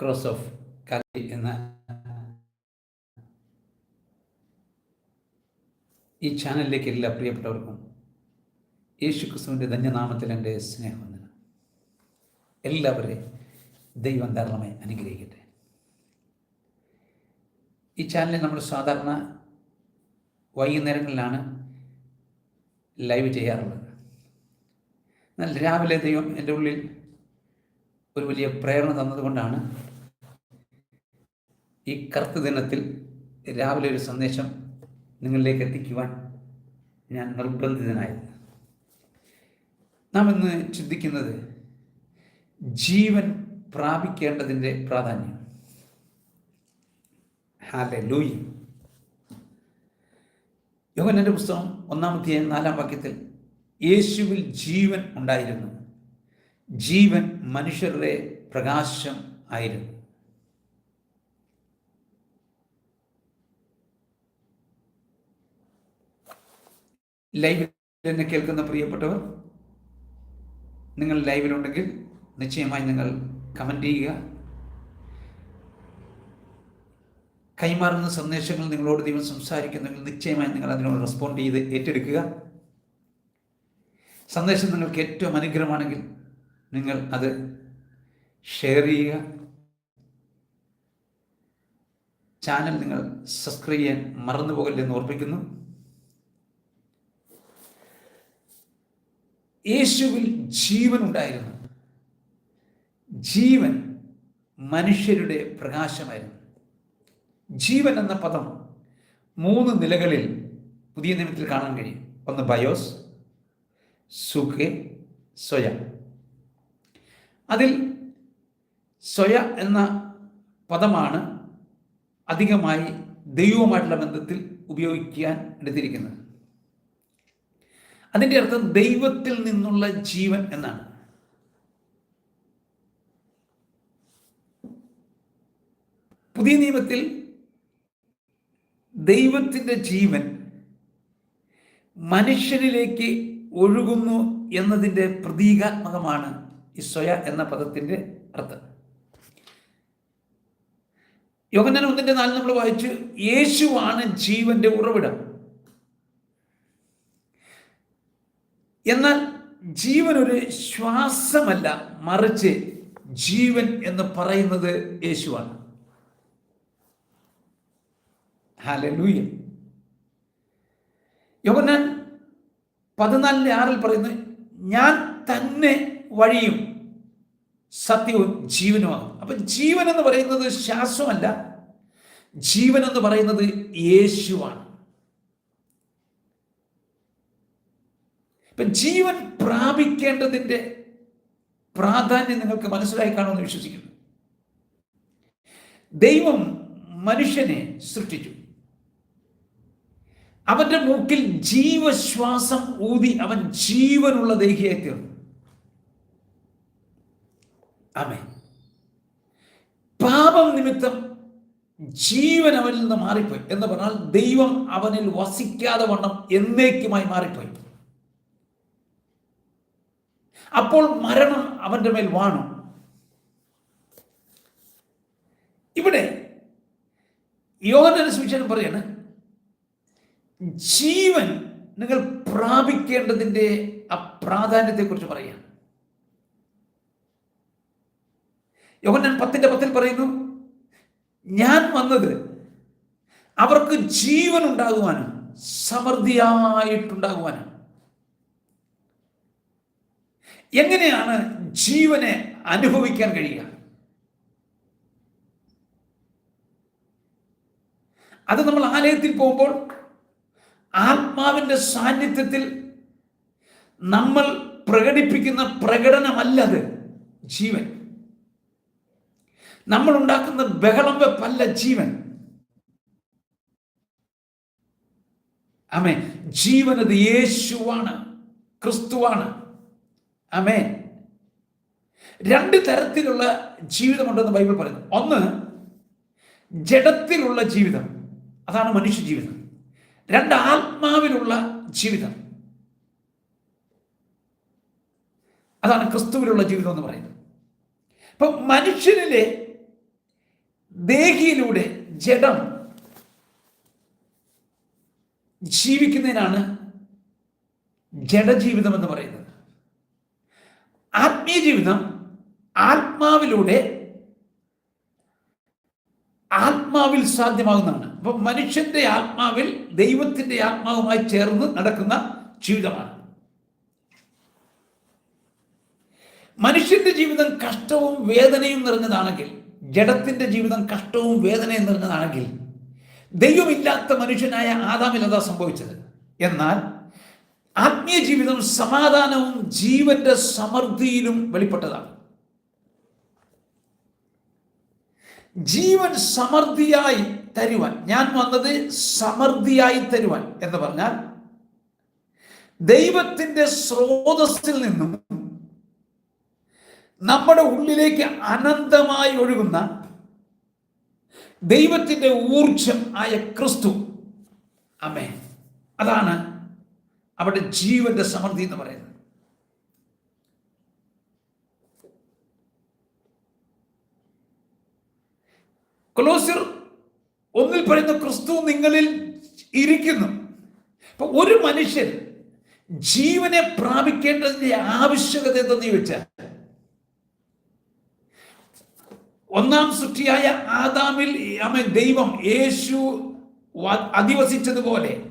Cross of കാലി എന്ന ഈ ചാനലിലേക്ക് എല്ലാ പ്രിയപ്പെട്ടവർക്കും യേശു ക്രിസ്തുവിന്റെ ധന്യനാമത്തിൽ എന്റെ സ്നേഹവന്ദനം. എല്ലാവരെയും ദൈവം ധാരാളമായി അനുഗ്രഹിക്കട്ടെ. ഈ ചാനലിൽ നമ്മൾ സാധാരണ വൈകുന്നേരങ്ങളിലാണ് ലൈവ് ചെയ്യാറുള്ളത്. എന്നാൽ രാവിലെ ദൈവം എന്റെ ഉള്ളിൽ ഒരു വലിയ പ്രേരണ തന്നതുകൊണ്ടാണ് ഈ കറുത്ത ദിനത്തിൽ രാവിലെ ഒരു സന്ദേശം നിങ്ങളിലേക്ക് എത്തിക്കുവാൻ ഞാൻ നിർബന്ധിതനായത് നാം ഇന്ന് ചിന്തിക്കുന്നത് ജീവൻ പ്രാപിക്കേണ്ടതിന്റെ പ്രാധാന്യം. ഹാലെ ലൂയി യോഹനന്റെ പുസ്തകം ഒന്നാമത്തെ നാലാം വാക്യത്തിൽ യേശുവിൽ ജീവൻ ഉണ്ടായിരുന്നു. ജീവൻ മനുഷ്യരുടെ പ്രകാശം ആയിരുന്നു. ലൈവിൽ എന്നെ കേൾക്കുന്ന പ്രിയപ്പെട്ടവർ നിങ്ങൾ ലൈവിലുണ്ടെങ്കിൽ നിശ്ചയമായി നിങ്ങൾ കമന്റ് ചെയ്യുക. കൈമാറുന്ന സന്ദേശങ്ങൾ നിങ്ങളോട് ദൈവം സംസാരിക്കുന്നെങ്കിൽ നിശ്ചയമായി നിങ്ങൾ അതിനോട് റെസ്പോണ്ട് ചെയ്ത് ഏറ്റെടുക്കുക. സന്ദേശം നിങ്ങൾക്ക് ഏറ്റവും അനുഗ്രഹമാണെങ്കിൽ നിങ്ങൾ അത് ഷെയർ ചെയ്യുക. ചാനൽ നിങ്ങൾ സബ്സ്ക്രൈബ് ചെയ്യാൻ മറന്നു പോകല്ലെന്ന് ഓർപ്പിക്കുന്നു. യേശുവിൽ ജീവൻ ഉണ്ടായിരുന്നു. ജീവൻ മനുഷ്യരുടെ പ്രകാശമായിരുന്നു. ജീവൻ എന്ന പദം മൂന്ന് നിലകളിൽ പുതിയ നിയമത്തിൽ കാണാൻ കഴിയും. ഒന്ന് ബയോസ് സുഖെ സ്വയ. അതിൽ സ്വയ എന്ന പദമാണ് അധികമായി ദൈവവുമായിട്ടുള്ള ബന്ധത്തിൽ ഉപയോഗിക്കാൻ എടുത്തിരിക്കുന്നത്. അതിന്റെ അർത്ഥം ദൈവത്തിൽ നിന്നുള്ള ജീവൻ എന്നാണ്. പുതിയ നിയമത്തിൽ ദൈവത്തിന്റെ ജീവൻ മനുഷ്യനിലേക്ക് ഒഴുകുന്നു എന്നതിന്റെ പ്രതീകാത്മകമാണ് ഈ സ്വയ എന്ന പദത്തിന്റെ അർത്ഥം. യോഗനൻ ഒന്നിന്റെ നാല് നമ്മൾ വായിച്ചു യേശുവാണ് ജീവന്റെ ഉറവിടം. എന്നാൽ ജീവൻ ഒരു ശ്വാസമല്ല മറിച്ച് ജീവൻ എന്ന് പറയുന്നത് യേശുവാണ്. ഹാലൂയ യോഗനാൻ പതിനാലിന്റെ ആറിൽ പറയുന്നു ഞാൻ തന്നെ വഴിയും സത്യവും ജീവനുമാണ്. അപ്പം ജീവൻ എന്ന് പറയുന്നത് ശ്വാസമല്ല ജീവൻ എന്ന് പറയുന്നത് യേശുവാണ്. ഇപ്പം ജീവൻ പ്രാപിക്കേണ്ടതിന്റെ പ്രാധാന്യം നിങ്ങൾക്ക് മനസ്സിലായി കാണുമെന്ന് വിശ്വസിക്കുന്നു. ദൈവം മനുഷ്യനെ സൃഷ്ടിച്ചു. അവന്റെ മൂക്കിൽ ജീവശ്വാസം ഊതി അവൻ ജീവനുള്ള ദേഹിയായി തീർന്നു. ആമേ പാപം നിമിത്തം ജീവൻ അവനിൽ നിന്ന് മാറിപ്പോയി എന്ന് പറഞ്ഞാൽ ദൈവം അവനിൽ വസിക്കാതെ വണ്ണം എന്നേക്കുമായി മാറിപ്പോയി. അപ്പോൾ മരണം അവന്റെ മേൽ വാണു. ഇവിടെ യോഗന സുവിശേഷം പറയാണ് ജീവൻ നിങ്ങൾ പ്രാപിക്കേണ്ടതിന്റെ അപ്രാധാന്യത്തെക്കുറിച്ച് പറയുകയാണ്. യോഹന്നാൻ പത്തിന്റെ പത്തിൽ പറയുന്നു ഞാൻ വന്നത് അവർക്ക് ജീവൻ ഉണ്ടാകുവാനും സമൃദ്ധിയായിട്ടുണ്ടാകുവാനും. എങ്ങനെയാണ് ജീവനെ അനുഭവിക്കാൻ കഴിയുക? അത് നമ്മൾ ആലയത്തിൽ പോകുമ്പോൾ ആത്മാവിന്റെ സാന്നിധ്യത്തിൽ നമ്മൾ പ്രകടിപ്പിക്കുന്ന പ്രകടനമല്ലത് ജീവൻ. നമ്മൾ ഉണ്ടാക്കുന്ന ബഹളം വെപ്പല്ല ജീവൻ. അമേ ജീവൻ അത് യേശുവാണ് ക്രിസ്തുവാണ്. അമേ രണ്ട് തരത്തിലുള്ള ജീവിതമുണ്ടെന്ന് ബൈബിൾ പറയുന്നു. ഒന്ന് ജഡത്തിലുള്ള ജീവിതം. അതാണ് മനുഷ്യ ജീവിതം രണ്ട് ആത്മാവിലുള്ള ജീവിതം. അതാണ് ക്രിസ്തുവിലുള്ള ജീവിതം എന്ന് പറയുന്നത്. അപ്പൊ മനുഷ്യനിലെ ദേഹിയിലൂടെ ജഡം ജീവിക്കുന്നതിനാണ് ജഡജീവിതം എന്ന് പറയുന്നത്. ആത്മീയ ജീവിതം ആത്മാവിലൂടെ ആത്മാവിൽ സാധ്യമാകുന്നതാണ്. അപ്പൊ മനുഷ്യന്റെ ആത്മാവിൽ ദൈവത്തിന്റെ ആത്മാവുമായി ചേർന്ന് നടക്കുന്ന ജീവിതമാണ്. മനുഷ്യന്റെ ജീവിതം കഷ്ടവും വേദനയും നിറഞ്ഞതാണെങ്കിൽ ജഡത്തിന്റെ ജീവിതം കഷ്ടവും വേദനയും നിറഞ്ഞതാണെങ്കിൽ ദൈവമില്ലാത്ത മനുഷ്യനായ ആദാമിൽ സംഭവിച്ചത്? എന്നാൽ ആത്മീയ ജീവിതം സമാധാനവും ജീവന്റെ സമൃദ്ധിയിലും വെളിപ്പെട്ടതാണ്. ജീവൻ സമൃദ്ധിയായി തരുവാൻ ഞാൻ വന്നത് സമൃദ്ധിയായി തരുവാൻ എന്ന് പറഞ്ഞാൽ ദൈവത്തിന്റെ സ്രോതസ്സിൽ നിന്നും നമ്മുടെ ഉള്ളിലേക്ക് അനന്തമായി ഒഴുകുന്ന ദൈവത്തിന്റെ ഊർജം ആയ ക്രിസ്തു. അമേ അതാണ് അവിടെ ജീവന്റെ സമൃദ്ധി എന്ന് പറയുന്നത്. കൊലോസിർ ഒന്നിൽ പറയുന്ന ക്രിസ്തു നിങ്ങളിൽ ഇരിക്കുന്നു. ഒരു മനുഷ്യൻ ജീവനെ പ്രാപിക്കേണ്ടതിന്റെ ആവശ്യകത എന്തെന്ന് ചോദിച്ചാൽ ഒന്നാം സൃഷ്ടിയായ ആദാമിൽ അമ്മ ദൈവം യേശു അധിവസിച്ചതുപോലെ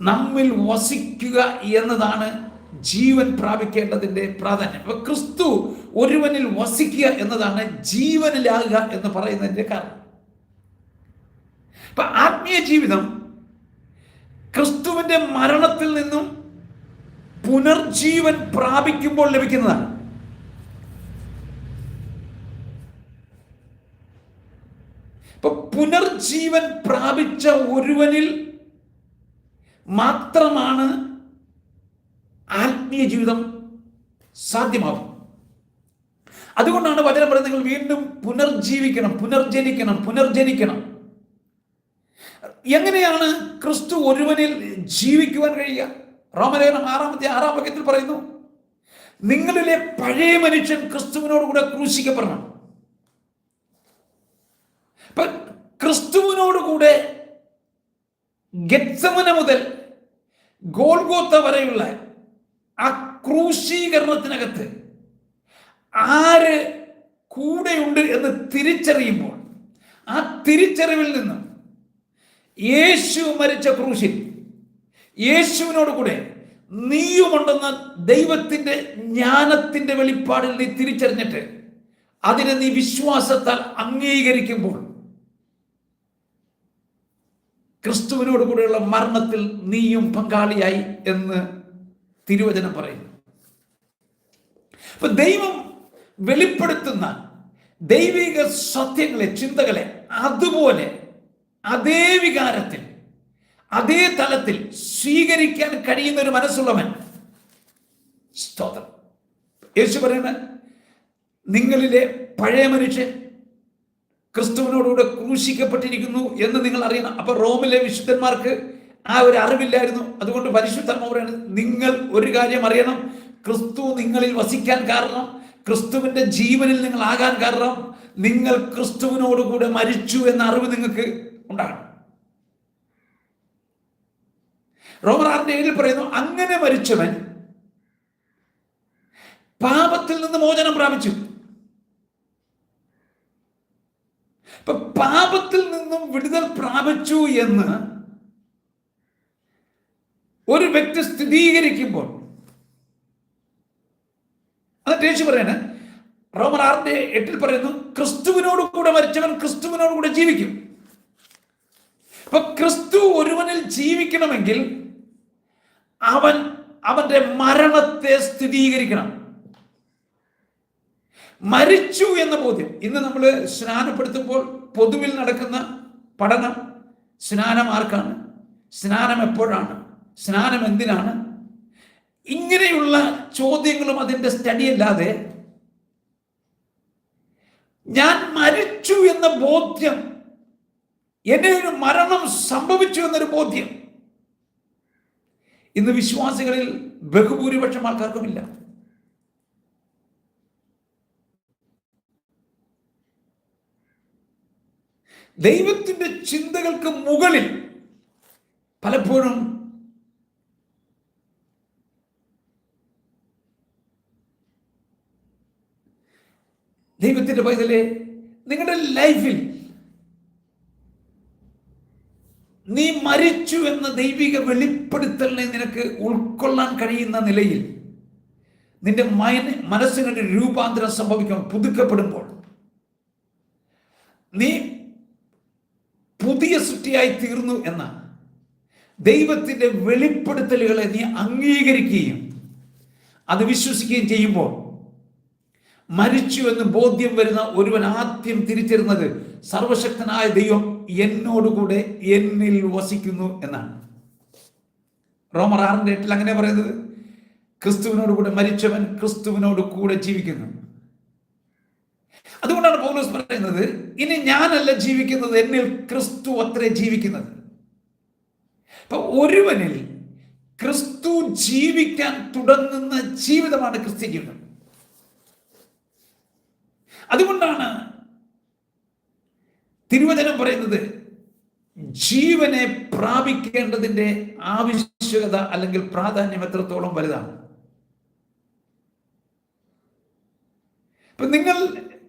നമ്മിൽ വസിക്കുക എന്നതാണ് ജീവൻ പ്രാപിക്കേണ്ടതിന്റെ പ്രാധാന്യം. അപ്പൊ ക്രിസ്തു ഒരുവനിൽ വസിക്കുക എന്നതാണ് ജീവനിലാകുക എന്ന് പറയുന്നതിന്റെ കാരണം. അപ്പൊ ആത്മീയ ജീവിതം ക്രിസ്തുവിന്റെ മരണത്തിൽ നിന്നും പുനർജീവൻ പ്രാപിക്കുമ്പോൾ ലഭിക്കുന്നതാണ്. ഇപ്പൊ പുനർജീവൻ പ്രാപിച്ച ഒരുവനിൽ മാത്രമാണ് ആത്മീയ ജീവിതം സാധ്യമാകും അതുകൊണ്ടാണ് വചനം പറയുന്നത് നിങ്ങൾ വീണ്ടും പുനർജീവിക്കണം പുനർജനിക്കണം പുനർജനിക്കണം. എങ്ങനെയാണ് ക്രിസ്തു ഒരുവനിൽ ജീവിക്കുവാൻ കഴിയുക? റോമലേഖനം ആറാമത്തെ ആറാം വാക്യത്തിൽ പറയുന്നു നിങ്ങളിലെ പഴയ മനുഷ്യൻ ക്രിസ്തുവിനോടുകൂടെ ക്രൂശിക്കപ്പെടണം. അപ്പൊ ക്രിസ്തുവിനോട് കൂടെ ഗത്സമന മുതൽ ഗോൾഗോത്ത വരെയുള്ള ആ ക്രൂശീകരണത്തിനകത്ത് ആര് കൂടെയുണ്ട് എന്ന് തിരിച്ചറിയുമ്പോൾ ആ തിരിച്ചറിവിൽ നിന്നും യേശു മരിച്ച ക്രൂശിൽ യേശുവിനോട് കൂടെ നീയുമുണ്ടെന്ന ദൈവത്തിന്റെ ജ്ഞാനത്തിന്റെ വെളിപ്പാടിൽ നീ തിരിച്ചറിഞ്ഞിട്ട് അതിനെ നീ വിശ്വാസത്താൽ അംഗീകരിക്കുമ്പോൾ ക്രിസ്തുവിനോട് കൂടെയുള്ള മരണത്തിൽ നീയും പങ്കാളിയായി എന്ന് തിരുവചനം പറയുന്നു. അപ്പൊ ദൈവം വെളിപ്പെടുത്തുന്ന ദൈവിക സത്യങ്ങളെ ചിന്തകളെ അതുപോലെ അതേ വികാരത്തിൽ അതേ തലത്തിൽ സ്വീകരിക്കാൻ കഴിയുന്ന ഒരു മനസ്സുള്ളവൻ സ്തോത്രം. യേശു പറയുന്ന നിങ്ങളിലെ പഴയ മനുഷ്യൻ ക്രിസ്തുവിനോടുകൂടെ ക്രൂശിക്കപ്പെട്ടിരിക്കുന്നു എന്ന് നിങ്ങൾ അറിയണം അപ്പൊ റോമിലെ വിശുദ്ധന്മാർക്ക് ആ ഒരു അറിവില്ലായിരുന്നു. അതുകൊണ്ട് പരിശുദ്ധമ്മ പറയുന്നത് നിങ്ങൾ ഒരു കാര്യം അറിയണം. ക്രിസ്തു നിങ്ങളിൽ വസിക്കാൻ കാരണം ക്രിസ്തുവിന്റെ ജീവനിൽ നിങ്ങൾ ആകാൻ കാരണം നിങ്ങൾ ക്രിസ്തുവിനോടുകൂടെ മരിച്ചു എന്ന അറിവ് നിങ്ങൾക്ക് ഉണ്ടാകണം. റോമറാറിന്റെ ഏഴിൽ പറയുന്നു അങ്ങനെ മരിച്ചവൻ പാപത്തിൽ നിന്ന് മോചനം പ്രാപിച്ചു ഇപ്പൊ പാപത്തിൽ നിന്നും വിടുതൽ പ്രാപിച്ചു എന്ന് ഒരു വ്യക്തി സ്ഥിരീകരിക്കുമ്പോൾ എന്നിട്ട് യേശു പറയാണ് റോമർ ആറിന്റെ എട്ടിൽ പറയുന്നു ക്രിസ്തുവിനോട് കൂടെ മരിച്ചവൻ ക്രിസ്തുവിനോട് കൂടെ ജീവിക്കും. ഇപ്പൊ ക്രിസ്തു ഒരുവനിൽ ജീവിക്കണമെങ്കിൽ അവൻ അവന്റെ മരണത്തെ സ്ഥിരീകരിക്കണം. മരിച്ചു എന്ന ബോധ്യം. ഇന്ന് നമ്മൾ സ്നാനപ്പെടുത്തുമ്പോൾ പൊതുവിൽ നടക്കുന്ന പഠനം സ്നാനം ആർക്കാണ്? സ്നാനം എപ്പോഴാണ്? സ്നാനം എന്തിനാണ്? ഇങ്ങനെയുള്ള ചോദ്യങ്ങളും അതിന്റെ സ്റ്റഡി അല്ലാതെ ഞാൻ മരിച്ചു എന്ന ബോധ്യം എന്നെ ഒരു മരണം സംഭവിച്ചു എന്നൊരു ബോധ്യം ഇന്ന് വിശ്വാസികളിൽ ബഹുഭൂരിപക്ഷം ആൾക്കാർക്കുമില്ല. ദൈവത്തിന്റെ ചിന്തകൾക്ക് മുകളിൽ പലപ്പോഴും ദൈവത്തിന്റെ പൈതലെ നിങ്ങളുടെ ലൈഫിൽ നീ മരിച്ചു എന്ന ദൈവിക വെളിപ്പെടുത്തലിനെ നിനക്ക് ഉൾക്കൊള്ളാൻ കഴിയുന്ന നിലയിൽ നിന്റെ മയന മനസ്സിനൊരു രൂപാന്തരം സംഭവിക്കാൻ പുതുക്കപ്പെടുമ്പോൾ നീ പുതിയ തീർന്നു എന്നാണ് ദൈവത്തിന്റെ വെളിപ്പെടുത്തലുകളെ നീ അംഗീകരിക്കുകയും അത് വിശ്വസിക്കുകയും ചെയ്യുമ്പോൾ മരിച്ചു എന്ന് ബോധ്യം വരുന്ന ഒരുവൻ ആദ്യം തിരിച്ചറിയുന്നത് സർവശക്തനായ ദൈവം എന്നോടുകൂടെ എന്നിൽ വസിക്കുന്നു എന്നാണ്. റോമർ ആറിന്റെ എട്ടിൽ അങ്ങനെ പറയുന്നത് ക്രിസ്തുവിനോട് കൂടെ മരിച്ചവൻ ക്രിസ്തുവിനോട് കൂടെ ജീവിക്കുന്നു. അതുകൊണ്ടാണ് പൗലോസ് പറയുന്നത് ഇനി ഞാനല്ല ജീവിക്കുന്നത് എന്നിൽ ക്രിസ്തു അത്രേ ജീവിക്കുന്നത്. അപ്പൊ ഒരുവനിൽ ക്രിസ്തു ജീവിക്കാൻ തുടങ്ങുന്ന ജീവിതമാണ് ക്രിസ്ത്യ ജീവിതം അതുകൊണ്ടാണ് തിരുവചനം പറയുന്നത് ജീവനെ പ്രാപിക്കേണ്ടതിന്റെ ആവശ്യകത അല്ലെങ്കിൽ പ്രാധാന്യം എത്രത്തോളം വലുതാണ്. ഇപ്പൊ നിങ്ങൾ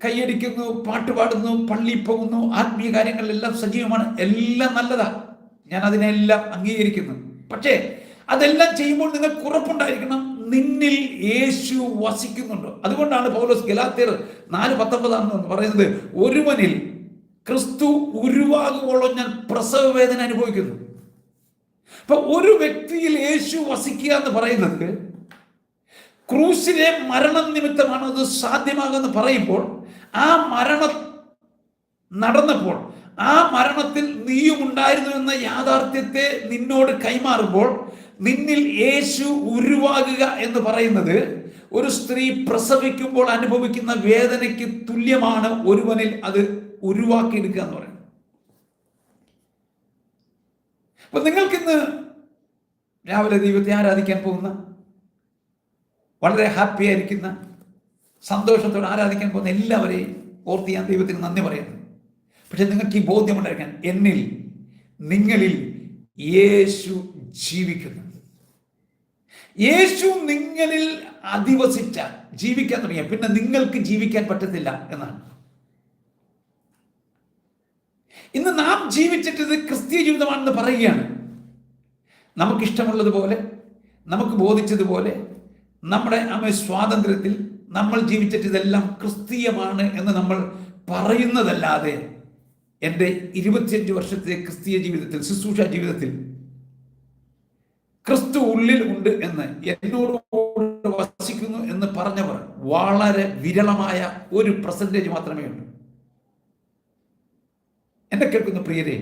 കൈയടിക്കുന്നു പാട്ട് പാടുന്നു പള്ളി പോകുന്നു ആത്മീയ കാര്യങ്ങളെല്ലാം സജീവമാണ്. എല്ലാം നല്ലതാ. ഞാൻ അതിനെല്ലാം അംഗീകരിക്കുന്നു. പക്ഷേ അതെല്ലാം ചെയ്യുമ്പോൾ നിങ്ങൾക്ക് ഉറപ്പുണ്ടായിരിക്കണം നിന്നിൽ യേശു വസിക്കുന്നുണ്ട്. അതുകൊണ്ടാണ് പൗലോസ് ഗലാത്തിയർ നാല് പത്തൊമ്പതാണെന്ന് പറയുന്നത് ഒരുവനിൽ ക്രിസ്തു ഉരുവാകുവോളം ഞാൻ പ്രസവ വേദന അനുഭവിക്കുന്നു. അപ്പൊ ഒരു വ്യക്തിയിൽ യേശു വസിക്കുക എന്ന് പറയുന്നത് ക്രൂശിലെ മരണം നിമിത്തമാണ് അത് സാധ്യമാകുമെന്ന് പറയുമ്പോൾ ആ മരണം നടന്നപ്പോൾ ആ മരണത്തിൽ നീയും ഉണ്ടായിരുന്നു എന്ന യാഥാർത്ഥ്യത്തെ നിന്നോട് കൈമാറുമ്പോൾ നിന്നിൽ യേശു ഉരുവാകുക എന്ന് പറയുന്നത് ഒരു സ്ത്രീ പ്രസവിക്കുമ്പോൾ അനുഭവിക്കുന്ന വേദനയ്ക്ക് തുല്യമാണ് ഒരുവനിൽ അത് ഉരുവാക്കിയെടുക്കുക എന്ന് പറയുന്നത്. അപ്പൊ നിങ്ങൾക്കിന്ന് രാവിലെ ദൈവത്തെ ആരാധിക്കാൻ പോകുന്ന വളരെ ഹാപ്പി ആയിരിക്കുന്ന സന്തോഷത്തോടെ ആരാധിക്കാൻ പോകുന്ന എല്ലാവരെയും ഓർത്ത് ഞാൻ ദൈവത്തിന് നന്ദി പറയുന്നു. പക്ഷെ നിങ്ങൾക്ക് ഈ ബോധ്യമുണ്ടായിരിക്കാൻ എന്നിൽ നിങ്ങളിൽ യേശു ജീവിക്കുന്നു. യേശു നിങ്ങളിൽ അധിവസിച്ച ജീവിക്കാൻ തുടങ്ങിയ. പിന്നെ നിങ്ങൾക്ക് ജീവിക്കാൻ പറ്റത്തില്ല എന്നാണ്. ഇന്ന് നാം ജീവിച്ചിട്ടത് ക്രിസ്തീയ ജീവിതമാണെന്ന് പറയുകയാണ്. നമുക്കിഷ്ടമുള്ളതുപോലെ നമുക്ക് ബോധിച്ചതുപോലെ നമ്മുടെ അമ്മ സ്വാതന്ത്ര്യത്തിൽ നമ്മൾ ജീവിച്ചിട്ട് ഇതെല്ലാം ക്രിസ്തീയമാണ് എന്ന് നമ്മൾ പറയുന്നതല്ലാതെ എന്റെ ഇരുപത്തിയഞ്ച് വർഷത്തെ ക്രിസ്തീയ ജീവിതത്തിൽ ശുശ്രൂഷ ജീവിതത്തിൽ ക്രിസ്തു ഉള്ളിൽ ഉണ്ട് എന്ന് എന്നോട് വസിക്കുന്നു എന്ന് പറഞ്ഞവർ വളരെ വിരളമായ ഒരു പെർസെന്റേജ് മാത്രമേ ഉള്ളൂ. എന്നെ കേൾക്കുന്ന പ്രിയരെ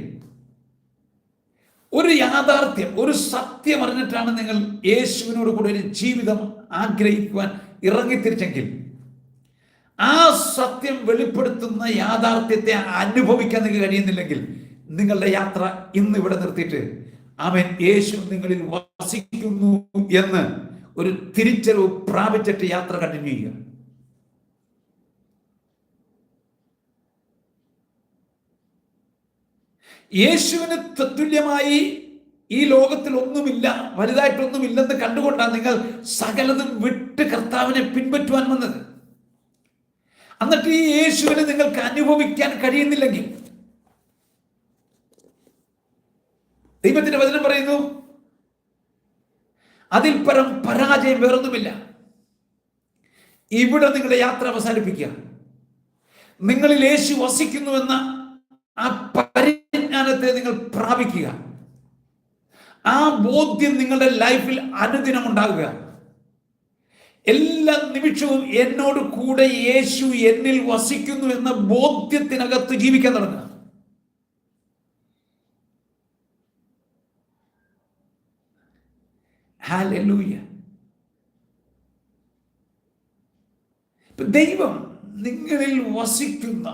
ഒരു യാഥാർത്ഥ്യം ഒരു സത്യം അറിഞ്ഞിട്ടാണ് നിങ്ങൾ യേശുവിനോട് കൂടെ ഒരു ജീവിതം ആഗ്രഹിക്കുവാൻ ഇറങ്ങിത്തിരിച്ചെങ്കിൽ ആ സത്യം വെളിപ്പെടുത്തുന്ന യാഥാർത്ഥ്യത്തെ അനുഭവിക്കാൻ നിങ്ങൾക്ക് കഴിയുന്നില്ലെങ്കിൽ നിങ്ങളുടെ യാത്ര ഇന്ന് ഇവിടെ നിർത്തിയിട്ട് അവൻ യേശു നിങ്ങളിൽ വസിക്കുന്നു എന്ന് ഒരു തിരിച്ചറിവ് പ്രാപിച്ചിട്ട് യാത്ര കണ്ടിന്യൂ ചെയ്യുക. യേശുവിന് തത്തുല്യമായി ഈ ലോകത്തിൽ ഒന്നുമില്ല വലുതായിട്ടൊന്നുമില്ലെന്ന് കണ്ടുകൊണ്ടാണ് നിങ്ങൾ സകലതും വിട്ട് കർത്താവിനെ പിൻപറ്റുവാൻ വന്നത്. എന്നിട്ട് ഈ യേശുവിനെ നിങ്ങൾക്ക് അനുഭവിക്കാൻ കഴിയുന്നില്ലെങ്കിൽ. ദൈവത്തിന്റെ വചനം പറയുന്നു അതിൽ പരം പരാജയം വേറൊന്നുമില്ല. ഇവിടെ നിങ്ങളുടെ യാത്ര അവസാനിപ്പിക്കുക. നിങ്ങളിൽ യേശു വസിക്കുന്നുവെന്ന ആ പരിജ്ഞാനത്തെ നിങ്ങൾ പ്രാപിക്കുക. ആ ബോധ്യം നിങ്ങളുടെ ലൈഫിൽ അനുദിനം ഉണ്ടാകുക. എല്ലാ നിമിഷവും എന്നോട് കൂടെ യേശു എന്നിൽ വസിക്കുന്നു എന്ന ബോധ്യത്തിനകത്ത് ജീവിക്കാൻ തുടങ്ങുക. ദൈവം നിങ്ങളിൽ വസിക്കുന്ന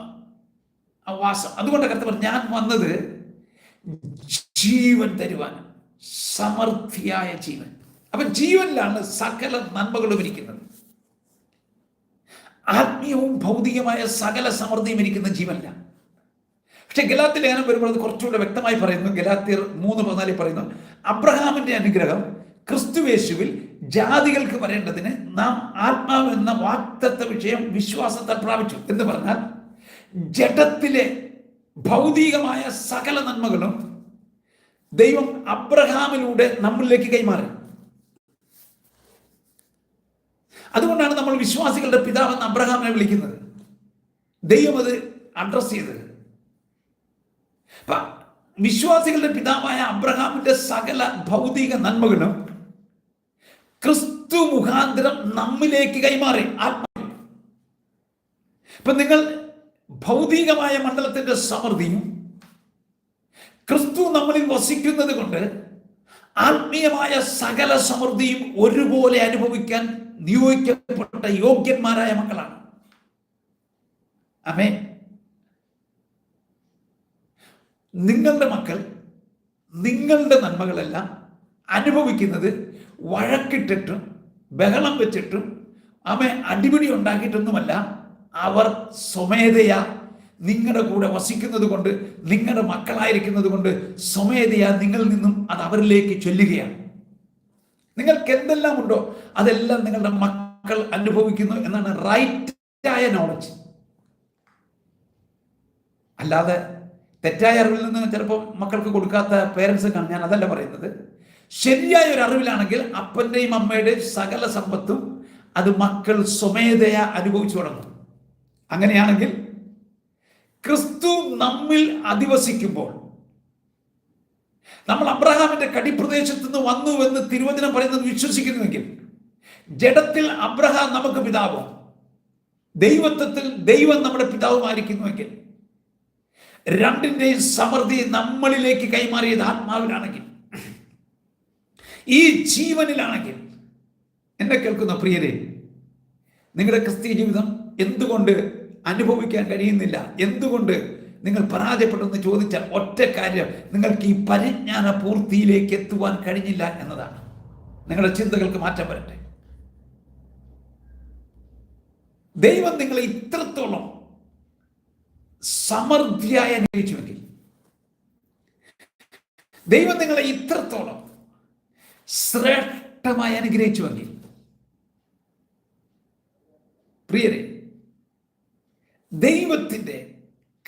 ആ വാസം. അതുകൊണ്ട് കർത്തവർ ഞാൻ വന്നത് ജീവൻ തരുവാൻ സമൃദ്ധിയായ ജീവൻ. അപ്പൊ ജീവനിലാണ് സകല നന്മകളും ഇരിക്കുന്നത്. ആത്മീയവും ഭൗതികമായ സകല സമൃദ്ധിയും ഇരിക്കുന്ന ജീവനില്ല. പക്ഷെ ഗലാത്തി ലേഖനം വരുമ്പോൾ അത് കുറച്ചുകൂടെ വ്യക്തമായി പറയുന്നു. ഗലാത്തിയർ മൂന്ന് പതിനാലിൽ പറയുന്നു അബ്രഹാമിന്റെ അനുഗ്രഹം ക്രിസ്തുവേശുവിൽ ജാതികൾക്ക് വരേണ്ടതിന് നാം ആത്മാവ് എന്ന വാക്തത്വ വിഷയം വിശ്വാസത്തെ പ്രാപിച്ചു. എന്ന് പറഞ്ഞാൽ ജഡത്തിലെ ഭൗതികമായ സകല നന്മകളും ദൈവം അബ്രഹാമിലൂടെ നമ്മളിലേക്ക് കൈമാറി. അതുകൊണ്ടാണ് നമ്മൾ വിശ്വാസികളുടെ പിതാവെന്ന് അബ്രഹാമിനെ വിളിക്കുന്നത്. ദൈവം അത് അഡ്രസ് ചെയ്തത്. വിശ്വാസികളുടെ പിതാവായ അബ്രഹാമിന്റെ സകല ഭൗതിക നന്മകളും ക്രിസ്തു മുഖാന്തരം നമ്മിലേക്ക് കൈമാറി ആത്മാ ഇപ്പൊ നിങ്ങൾ ഭൗതികമായ മണ്ഡലത്തിന്റെ സമൃദ്ധിയും ക്രിസ്തു നമ്മളിൽ വസിക്കുന്നത് കൊണ്ട് ആത്മീയമായ സകല സമൃദ്ധിയും ഒരുപോലെ അനുഭവിക്കാൻ നിയോഗിക്കപ്പെട്ട യോഗ്യന്മാരായ മക്കളാണ്. അമേ നിങ്ങളുടെ മക്കൾ നിങ്ങളുടെ നന്മകളെല്ലാം അനുഭവിക്കുന്നത് വഴക്കിട്ടിട്ടും ബഹളം വെച്ചിട്ടും അമ്മ അടിപിടി ഉണ്ടാക്കിയിട്ടൊന്നുമല്ല അവർ സ്വമേധയാ നിങ്ങളുടെ കൂടെ വസിക്കുന്നത് കൊണ്ട് നിങ്ങളുടെ മക്കളായിരിക്കുന്നത് കൊണ്ട് സ്വമേധയാ നിങ്ങളിൽ നിന്നും അത് അവരിലേക്ക് ചൊല്ലുകയാണ്. നിങ്ങൾക്ക് എന്തെല്ലാം ഉണ്ടോ അതെല്ലാം നിങ്ങളുടെ മക്കൾ അനുഭവിക്കുന്നു എന്നാണ് റൈറ്റായ നോളജ് അല്ലാതെ തെറ്റായ അറിവിൽ നിന്ന് ചിലപ്പോൾ മക്കൾക്ക് കൊടുക്കാത്ത പേരൻസ് കാണും ഞാൻ അതല്ല പറയുന്നത്. ശരിയായ ഒരു അറിവിലാണെങ്കിൽ അപ്പന്റെയും അമ്മയുടെയും സകല സമ്പത്തും അത് മക്കൾ സ്വമേധയാ അനുഭവിച്ചു തുടങ്ങും. അങ്ങനെയാണെങ്കിൽ ക്രിസ്തു നമ്മിൽ അധിവസിക്കുമ്പോൾ. നമ്മൾ അബ്രഹാമിന്റെ കടിപ്രദേശത്ത് നിന്ന് വന്നു എന്ന് തിരുവചനം പറയുന്നത് വിശ്വസിക്കുന്നുവെങ്കിൽ ജഡത്തിൽ അബ്രഹാം നമുക്ക് പിതാവും ദൈവത്വത്തിൽ ദൈവം നമ്മുടെ പിതാവുമായിരിക്കുന്നുവെങ്കിൽ രണ്ടിന്റെയും സമൃദ്ധി നമ്മളിലേക്ക് കൈമാറിയത് ആത്മാവിലാണെങ്കിൽ ഈ ജീവനിലാണെങ്കിൽ. എന്നെ കേൾക്കുന്ന പ്രിയരെ നിങ്ങളുടെ ക്രിസ്തീയ ജീവിതം എന്തുകൊണ്ട് അനുഭവിക്കാൻ കഴിയുന്നില്ല. എന്തുകൊണ്ട്? നിങ്ങൾ പരാജയപ്പെട്ടെന്ന് ചോദിച്ചാൽ ഒറ്റ കാര്യം നിങ്ങൾക്ക് ഈ പരിജ്ഞാന പൂർത്തിയിലേക്ക് എത്തുവാൻ കഴിഞ്ഞില്ല എന്നതാണ്. നിങ്ങളുടെ ചിന്തകൾക്ക് മാറ്റം വരട്ടെ. ദൈവം നിങ്ങളെ ഇത്രത്തോളം സമൃദ്ധിയായി അനുഗ്രഹിച്ചുവെങ്കിൽ ദൈവം നിങ്ങളെ ഇത്രത്തോളം ശ്രേഷ്ഠമായി അനുഗ്രഹിച്ചുവെങ്കിൽ പ്രിയരെ ദൈവത്തിന്റെ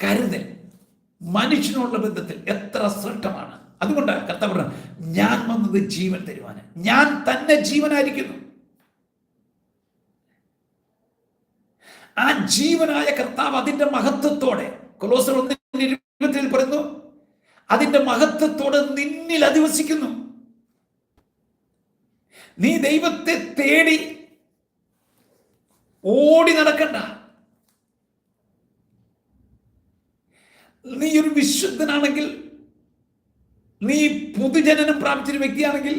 കരുതൽ മനുഷ്യനുള്ള ബന്ധത്തിൽ എത്ര ശ്രേഷ്ഠമാണ്. അതുകൊണ്ടാണ് കർത്താവ് ഞാൻ വന്നത് ജീവൻ തരുവാന്. ഞാൻ തന്നെ ജീവനായിരിക്കുന്നു. ആ ജീവനായ കർത്താവ് അതിന്റെ മഹത്വത്തോടെ കൊലോസർ പറയുന്നു അതിന്റെ മഹത്വത്തോടെ നിന്നിൽ അധിവസിക്കുന്നു. നീ ദൈവത്തെ തേടി ഓടി നടക്കണ്ട. നീ ഒരു വിശുദ്ധനാണെങ്കിൽ നീ പുതുജനനം പ്രാപിച്ചൊരു വ്യക്തിയാണെങ്കിൽ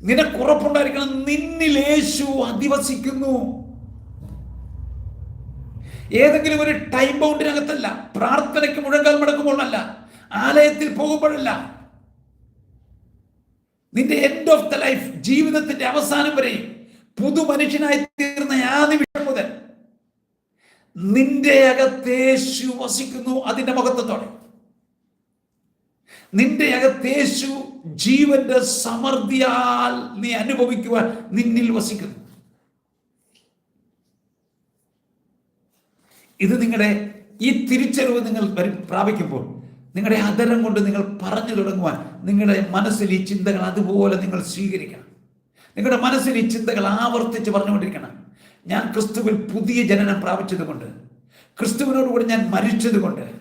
നിനക്ക് കുറപ്പുണ്ടായിരിക്കണം നിന്നിൽ യേശു അധിവസിക്കുന്നു. ഏതെങ്കിലും ഒരു ടൈം ബൗണ്ടിനകത്തല്ല പ്രാർത്ഥനയ്ക്ക് മുഴങ്കാൽ മടക്കുമ്പോഴല്ല ആലയത്തിൽ പോകുമ്പോഴല്ല നിന്റെ എൻഡ് ഓഫ് ദ ലൈഫ് ജീവിതത്തിന്റെ അവസാനം വരെയും പുതു മനുഷ്യനായി തീർന്ന ആ നിമിഷം മുതൽ നിന്റെ അകത്തേശു വസിക്കുന്നു അതിന്റെ മഹത്വത്തോടെ നിന്റെ അകത്തേശു ജീവന്റെ സമൃദ്ധിയാൽ നീ അനുഭവിക്കുവാൻ നിന്നിൽ വസിക്കുന്നു. ഇത് നിങ്ങളുടെ ഈ തിരിച്ചറിവ് നിങ്ങൾ പ്രാപിക്കുമ്പോൾ നിങ്ങളുടെ അതരം കൊണ്ട് നിങ്ങൾ പറഞ്ഞു തുടങ്ങുവാൻ നിങ്ങളുടെ മനസ്സിൽ ഈ ചിന്തകൾ അതുപോലെ നിങ്ങൾ സ്വീകരിക്കണം. നിങ്ങളുടെ മനസ്സിൽ ഈ ചിന്തകൾ ആവർത്തിച്ച് പറഞ്ഞുകൊണ്ടിരിക്കണം. ഞാൻ ക്രിസ്തുവിൽ പുതിയ ജനനം പ്രാപിച്ചതുകൊണ്ട് ക്രിസ്തുവിനോടുകൂടി ഞാൻ മരിച്ചതുകൊണ്ട്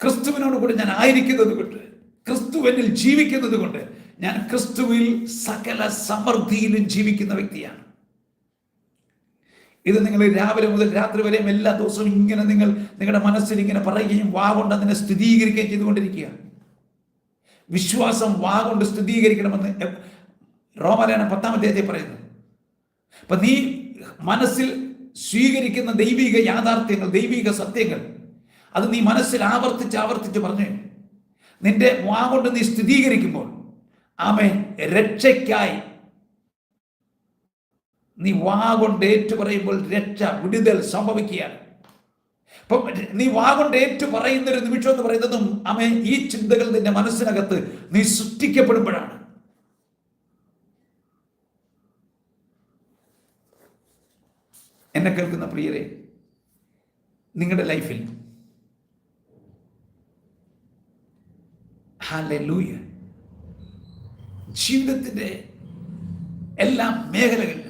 ക്രിസ്തുവിനോടുകൂടി ഞാൻ ആയിരിക്കുന്നത് കൊണ്ട് ക്രിസ്തുവിനിൽ ജീവിക്കുന്നത് കൊണ്ട് ഞാൻ ക്രിസ്തുവിൽ സകല സമൃദ്ധിയിലും ജീവിക്കുന്ന വ്യക്തിയാണ്. ഇത് നിങ്ങൾ രാവിലെ മുതൽ രാത്രി വരെയും എല്ലാ ദിവസവും ഇങ്ങനെ നിങ്ങൾ നിങ്ങളുടെ മനസ്സിൽ ഇങ്ങനെ പറയുകയും വാ കൊണ്ട് അതിനെ സ്ഥിരീകരിക്കുകയും ചെയ്തുകൊണ്ടിരിക്കുക. വിശ്വാസം വാ കൊണ്ട് സ്ഥിരീകരിക്കണമെന്ന് റോമാലയനം പത്താം അധ്യായത്തിൽ പറയുന്നു. അപ്പൊ നീ മനസ്സിൽ സ്വീകരിക്കുന്ന ദൈവിക യാഥാർത്ഥ്യങ്ങൾ ദൈവിക സത്യങ്ങൾ. അത് നീ മനസ്സിൽ ആവർത്തിച്ച് ആവർത്തിച്ച് പറഞ്ഞു നിന്റെ വാ കൊണ്ട് നീ സ്ഥിരീകരിക്കുമ്പോൾ ആമേ രക്ഷയ്ക്കായി. നീ വാ കൊണ്ട് ഏറ്റു രക്ഷ വിടുതൽ സംഭവിക്കുകയാണ്. അപ്പം നീ വാഗൊണ്ട് ഏറ്റു പറയുന്ന ഒരു നിമിഷം എന്ന് പറയുന്നതും അമേ ഈ ചിന്തകൾ നിന്റെ മനസ്സിനകത്ത് നീ സൃഷ്ടിക്കപ്പെടുമ്പോഴാണ്. എന്നെ കേൾക്കുന്ന പ്രിയരെ നിങ്ങളുടെ ലൈഫിൽ ഹാലൂയ ജീവിതത്തിന്റെ എല്ലാ മേഖലകളിലും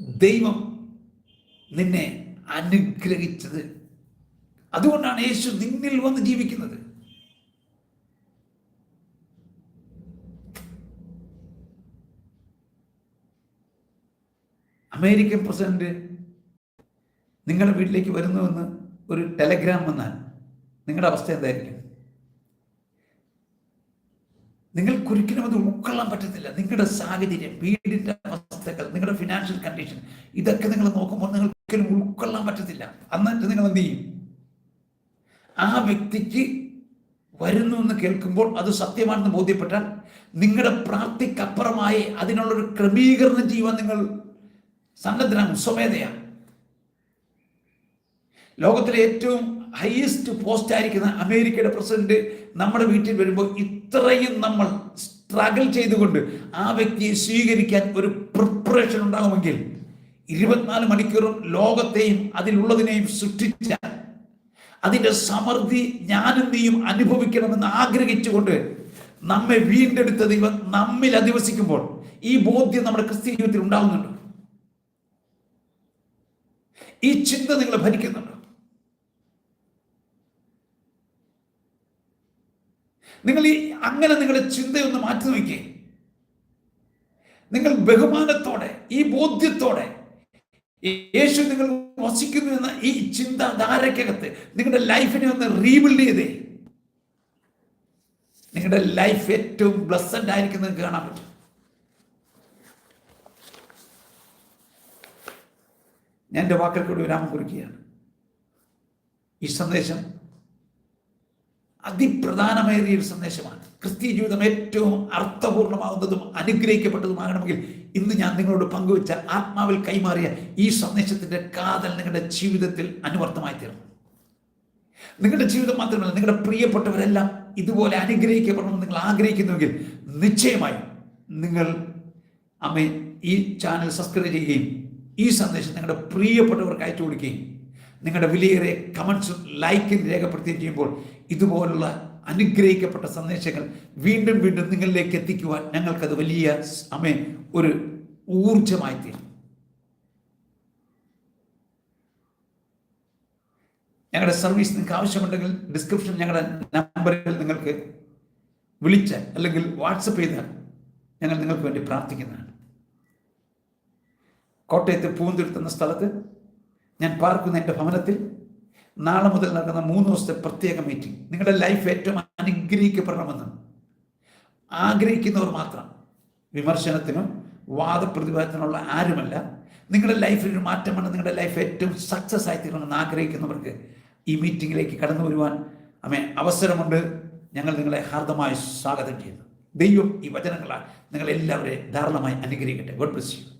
ദൈവം നിന്നെ അനുഗ്രഹിച്ചത്. അതുകൊണ്ടാണ് യേശു നിന്നിൽ വന്ന് ജീവിക്കുന്നത്. അമേരിക്കൻ പ്രസിഡന്റ് നിങ്ങളുടെ വീട്ടിലേക്ക് വരുന്നുവെന്ന് ഒരു ടെലഗ്രാം വന്നാൽ നിങ്ങളുടെ അവസ്ഥ എന്തായിരിക്കും? നിങ്ങൾ ഒരിക്കലും അത് ഉൾക്കൊള്ളാൻ പറ്റത്തില്ല. നിങ്ങളുടെ സാഹചര്യം വീടിന്റെ അവസ്ഥകൾ നിങ്ങളുടെ ഫിനാൻഷ്യൽ കണ്ടീഷൻ ഇതൊക്കെ നിങ്ങൾ നോക്കുമ്പോൾ നിങ്ങൾ ഒരിക്കലും ഉൾക്കൊള്ളാൻ പറ്റത്തില്ല. എന്നിട്ട് നിങ്ങൾ എന്ത് ചെയ്യും? ആ വ്യക്തിക്ക് വരുന്നു എന്ന് കേൾക്കുമ്പോൾ അത് സത്യമാണെന്ന് ബോധ്യപ്പെട്ടാൽ നിങ്ങളുടെ പ്രാപ്തിക്കപ്പുറമായി അതിനുള്ളൊരു ക്രമീകരണം ചെയ്യുവാൻ നിങ്ങൾ സന്നദ്ധനാണ് സ്വമേധയാണ് ലോകത്തിലെ ഏറ്റവും ഹയസ്റ്റ് പോസ്റ്റ് ആയിരിക്കുന്ന അമേരിക്കയുടെ പ്രസിഡന്റ് നമ്മുടെ വീട്ടിൽ വരുമ്പോൾ ഇത്രയും നമ്മൾ സ്ട്രഗിൾ ചെയ്തുകൊണ്ട് ആ വ്യക്തിയെ സ്വീകരിക്കാൻ ഒരു പ്രിപ്പറേഷൻ ഉണ്ടാകുമെങ്കിൽ ഇരുപത്തിനാല് മണിക്കൂറും ലോകത്തെയും അതിലുള്ളതിനെയും സൃഷ്ടിച്ച അതിന്റെ സമൃദ്ധി ഞാനും നീയും അനുഭവിക്കണമെന്ന് ആഗ്രഹിച്ചുകൊണ്ട് നമ്മെ വീണ്ടെടുത്ത ദൈവം നമ്മിൽ അധിവസിക്കുമ്പോൾ ഈ ബോധ്യം നമ്മുടെ ക്രിസ്ത്യ ജീവിതത്തിൽ ഉണ്ടാകുന്നുണ്ട്. ഈ ചിന്ത നിങ്ങളെ ഭരിക്കുന്നുണ്ട്. നിങ്ങൾ ഈ അങ്ങനെ നിങ്ങളുടെ ചിന്തയൊന്ന് മാറ്റി നോക്കിയേ. നിങ്ങൾ ബഹുമാനത്തോടെ ഈ ബോധ്യത്തോടെ യേശു നിങ്ങൾ വസിക്കുന്നു എന്ന ഈ ചിന്താധാരക്കകത്ത് നിങ്ങളുടെ ലൈഫിനെ ഒന്ന് റീബിൽഡ് ചെയ്തേ. നിങ്ങളുടെ ലൈഫ് ഏറ്റവും ബ്ലസ്സഡ് ആയിരിക്കും നിങ്ങൾക്ക് കാണാൻ പറ്റും. ഞാൻ എന്റെ വാക്കിൽ കൂടി വിരാമം കുറിക്കുകയാണ്. ഈ സന്ദേശം അതിപ്രധാനമേറിയ ഒരു സന്ദേശമാണ്. ക്രിസ്തീയ ജീവിതം ഏറ്റവും അർത്ഥപൂർണമാകുന്നതും അനുഗ്രഹിക്കപ്പെട്ടതുമാകണമെങ്കിൽ ഇന്ന് ഞാൻ നിങ്ങളോട് പങ്കുവച്ച ആത്മാവിൽ കൈമാറിയ ഈ സന്ദേശത്തിന്റെ കാതൽ നിങ്ങളുടെ ജീവിതത്തിൽ അനുവർത്തമായി തീർന്നു നിങ്ങളുടെ ജീവിതം മാത്രമല്ല നിങ്ങളുടെ പ്രിയപ്പെട്ടവരെല്ലാം ഇതുപോലെ അനുഗ്രഹിക്കപ്പെടണമെന്ന് നിങ്ങൾ ആഗ്രഹിക്കുന്നുവെങ്കിൽ നിശ്ചയമായും നിങ്ങൾ അമ്മ ഈ ചാനൽ സബ്സ്ക്രൈബ് ചെയ്യുകയും ഈ സന്ദേശം നിങ്ങളുടെ പ്രിയപ്പെട്ടവർക്ക് അയച്ചു കൊടുക്കുകയും നിങ്ങളുടെ വിലയേറിയ കമൻസും ലൈക്കും രേഖപ്പെടുത്തുകയും ചെയ്യുമ്പോൾ ഇതുപോലുള്ള അനുഗ്രഹിക്കപ്പെട്ട സന്ദേശങ്ങൾ വീണ്ടും വീണ്ടും നിങ്ങളിലേക്ക് എത്തിക്കുവാൻ ഞങ്ങൾക്കത് വലിയ സമയം ഒരു ഊർജമായി തീരും ഞങ്ങളുടെ സർവീസ് നിങ്ങൾക്ക് ആവശ്യമുണ്ടെങ്കിൽ ഡിസ്ക്രിപ്ഷൻ ഞങ്ങളുടെ നമ്പറിൽ നിങ്ങൾക്ക് വിളിച്ച് അല്ലെങ്കിൽ വാട്സപ്പ് ചെയ്താൽ ഞങ്ങൾ നിങ്ങൾക്ക് വേണ്ടി പ്രാർത്ഥിക്കുന്നതാണ്. കോട്ടയത്ത് പൂന്തിരുത്തുന്ന സ്ഥലത്ത് ഞാൻ പാർക്കുന്ന എന്റെ ഭവനത്തിൽ നാളെ മുതൽ നടക്കുന്ന മൂന്ന് ദിവസത്തെ പ്രത്യേക മീറ്റിംഗ് നിങ്ങളുടെ ലൈഫ് ഏറ്റവും അനുഗ്രഹിക്കപ്പെടണമെന്ന് ആഗ്രഹിക്കുന്നവർ മാത്രം. വിമർശനത്തിനും വാദപ്രതിവാദത്തിനുള്ള ആരുമല്ല. നിങ്ങളുടെ ലൈഫിൽ ഒരു മാറ്റം വന്ന് നിങ്ങളുടെ ലൈഫ് ഏറ്റവും സക്സസ് ആയി തീരണമെന്ന് ആഗ്രഹിക്കുന്നവർക്ക് ഈ മീറ്റിങ്ങിലേക്ക് കടന്നു വരുവാൻ അമ്മേ അവസരമുണ്ട്. ഞങ്ങൾ നിങ്ങളെ ഹാർദമായി സ്വാഗതം ചെയ്യുന്നു. ദൈവം ഈ വചനങ്ങളാൽ നിങ്ങളെല്ലാവരെയും ധാരാളമായി അനുഗ്രഹിക്കട്ടെ. God bless you